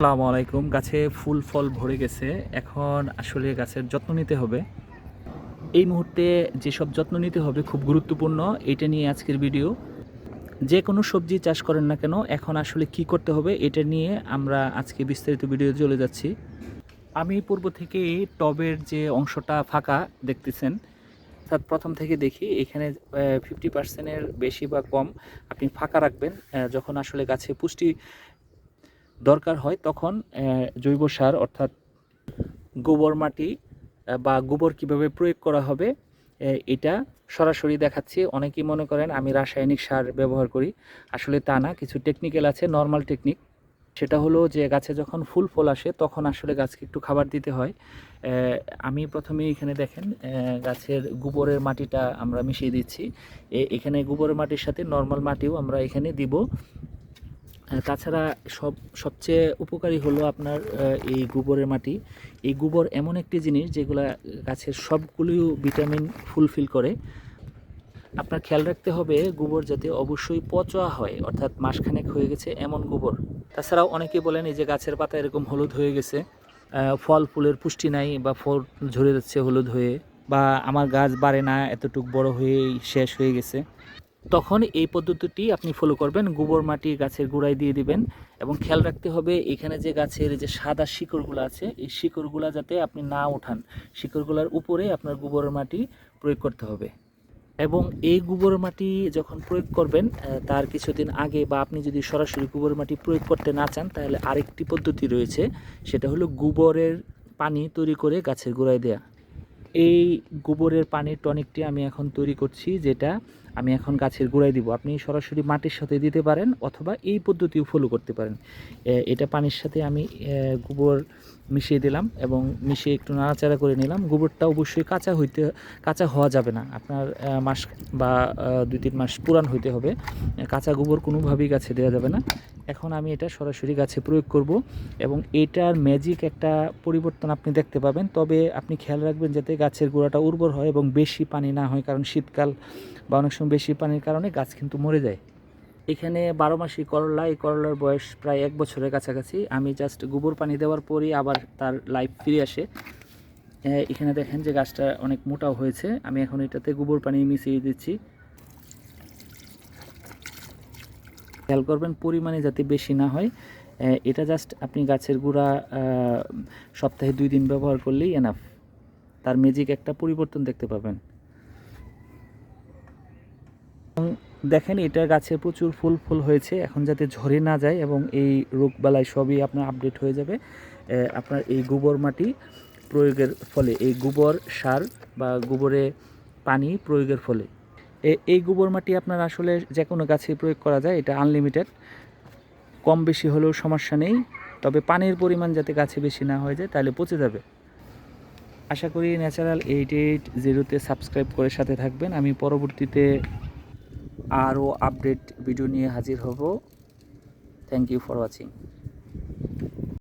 আসসালামু আলাইকুম। গাছে ফুল ফল ভরে গেছে। এখন আসলে গাছের যত্ন নিতে হবে। এই মুহূর্তে যেসব যত্ন নিতে হবে খুব গুরুত্বপূর্ণ, এটা নিয়ে আজকের ভিডিও যে কোনো সবজি চাষ করেন না কেন, এখন আসলে কি করতে হবে এটা নিয়ে আমরা আজকে বিস্তারিত ভিডিও চলে যাচ্ছি। আমি পূর্ব থেকে টবের যে অংশটা ফাঁকা দেখতেছেন অর্থাৎ প্রথম থেকে দেখি এখানে ফিফটি পার্সেন্টের বেশি বা কম আপনি ফাঁকা রাখবেন যখন আসলে গাছে পুষ্টি দরকার হয়, তখন জৈব সার অর্থাৎ গোবর মাটি বা গোবর কীভাবে প্রয়োগ করা হবে এটা সরাসরি দেখাচ্ছি। অনেকেই মনে করেন আমি রাসায়নিক সার ব্যবহার করি। আসলে তা না, কিছু টেকনিক্যাল আছে নর্মাল টেকনিক সেটা হলো যে গাছে যখন ফুল ফল আসে, তখন আসলে গাছকে একটু খাবার দিতে হয়। আমি প্রথমে এখানে দেখেন গাছের গোবরের মাটিটা আমরা মিশিয়ে দিচ্ছি। এখানে গোবরের মাটির সাথে নর্মাল মাটিও আমরা এখানে দিব। তাছাড়া সব, সবচেয়ে উপকারী হলো আপনার এই গোবরের মাটি। এই গোবর এমন একটি জিনিস যেগুলা গাছের সবগুলো ভিটামিন ফুলফিল করে। আপনার খেয়াল রাখতে হবে, গোবর যাতে অবশ্যই পচা হয়, অর্থাৎ মাসখানেক হয়ে গেছে এমন গোবর। তাছাড়াও অনেকে বলেন, এই যে গাছের পাতা এরকম হলুদ হয়ে গেছে ফল ফুলের পুষ্টি নাই বা ফল ঝরে যাচ্ছে হলুদ হয়ে বা আমার গাছ বাড়ে না, এতটুক বড় হয়েই শেষ হয়ে গেছে। তখন এই পদ্ধতিটি আপনি ফলো করবেন। গোবর মাটি গাছের গোড়ায় দিয়ে দিবেন এবং খেয়াল রাখতে হবে, এখানে যে গাছের যে সাদা শিকড়গুলো আছে, এই শিকড়গুলো যাতে আপনি না ওঠান শিকড়গুলোর উপরে আপনার গোবর মাটি প্রয়োগ করতে হবে। এবং এই গোবর মাটি যখন প্রয়োগ করবেন তার কিছুদিন আগে বা আপনি যদি সরাসরি গোবর মাটি প্রয়োগ করতে না চান, তাহলে আরেকটি পদ্ধতি রয়েছে, সেটা হলো গোবরের পানি তৈরি করে গাছের গোড়ায় দেয়া। এই গোবরের পানির টনিকটি আমি এখন তৈরি করছি, যেটা আমি এখন গাছের গোড়ায় দিব। আপনি সরাসরি মাটির সাথে দিতে পারেন অথবা এই পদ্ধতিও ফলো করতে পারেন। এটা পানির সাথে আমি গোবর মিশিয়ে দিলাম এবং মিশিয়ে একটু নাড়াচাড়া করে নিলাম। গোবরটা অবশ্যই কাঁচা হইতে, কাঁচা হওয়া যাবে না। আপনার মাস বা দুই তিন মাস পুরান হইতে হবে। কাঁচা গোবর কোনোভাবেই গাছে দেওয়া যাবে না। এখন আমি এটা সরাসরি গাছে প্রয়োগ করব এবং এটার ম্যাজিক একটা পরিবর্তন আপনি দেখতে পাবেন। তবে আপনি খেয়াল রাখবেন যাতে গাছের গোড়াটা উর্বর হয় এবং বেশি পানি না হয়, কারণ শীতকাল বা অনেক সময় বেশি পানির কারণে গাছ কিন্তু মরে যায়। এখানে বারো মাসি করলা, এই করলার বয়স প্রায় এক বছরের কাছাকাছি। আমি জাস্ট গোবর পানি দেওয়ার পরই আবার তার লাইফ ফিরে আসে। এখানে দেখেন যে গাছটা অনেক মোটাও হয়েছে। আমি এখন এটাতে গোবর পানি মিশিয়ে দিচ্ছি। খেয়াল করবেন পরিমাণে যাতে বেশি না হয়। এটা জাস্ট আপনি গাছের গুঁড়া সপ্তাহে দুই দিন ব্যবহার করলেই এনাফ তার ম্যাজিক একটা পরিবর্তন দেখতে পাবেন। দেখেন এটা গাছে প্রচুর ফুল ফুল হয়েছে, এখন যাতে ঝরে না যায় এবং এই রোগবালাই সবই আপনার আপডেট হয়ে যাবে। আপনার এই গোবর মাটি প্রয়োগের ফলে, এই গোবর সার বা গোবরে পানি প্রয়োগের ফলে। এই গোবর মাটি আপনার আসলে যে কোনো গাছে প্রয়োগ করা যায়, এটা আনলিমিটেড কম বেশি হলেও সমস্যা নেই, তবে পানির পরিমাণ যাতে গাছে বেশি না হয়ে যায়, তাহলে পচে যাবে। আশা করি ন্যাচারাল এইট এইট জিরোতে সাবস্ক্রাইব করে সাথে থাকবেন। আমি পরবর্তীতে আরও আপডেট ভিডিও নিয়ে হাজির হব। Thank you for watching